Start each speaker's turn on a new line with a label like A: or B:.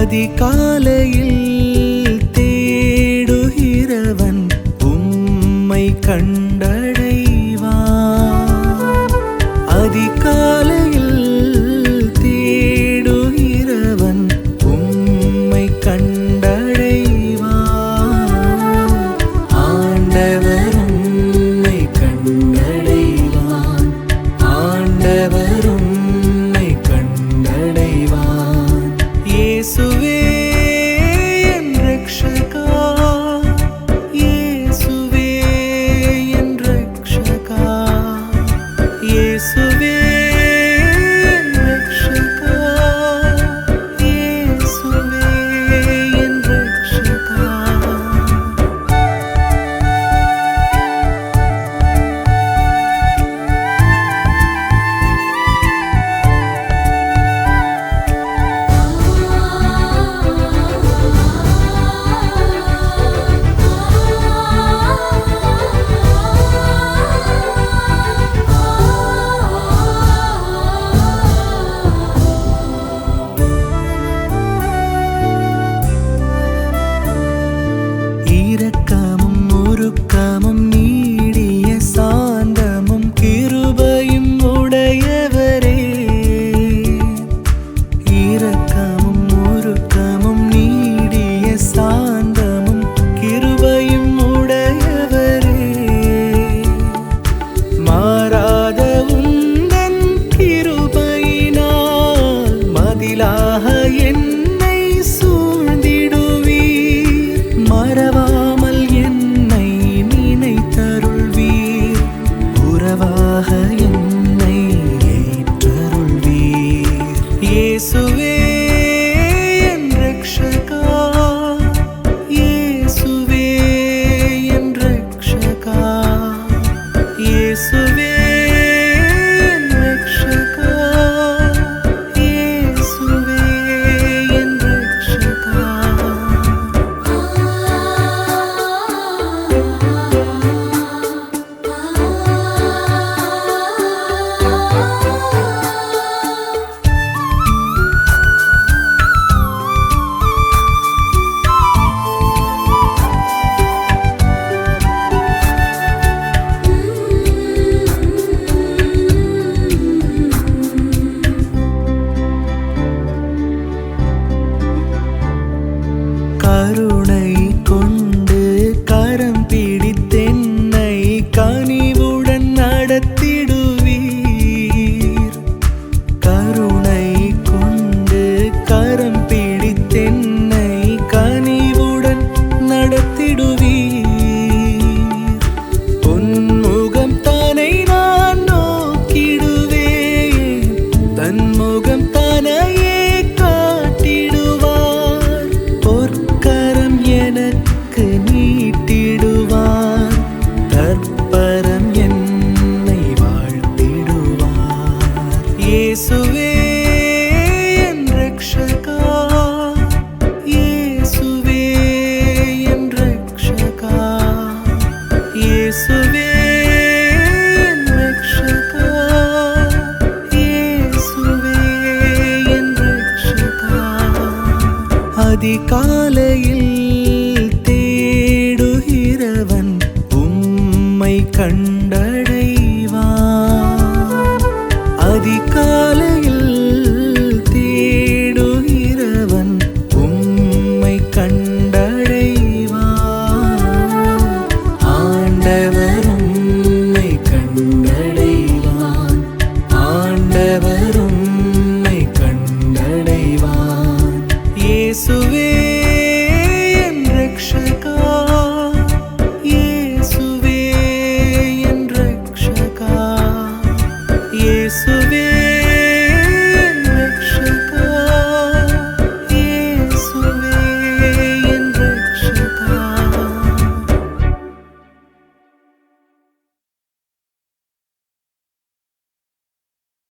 A: அதிகாலையில் தேடுகிறவன் உம்மை கண் அதிகாலையில் தேடுகிறவன் உம்மை கண்டடைவான். அதிகாலை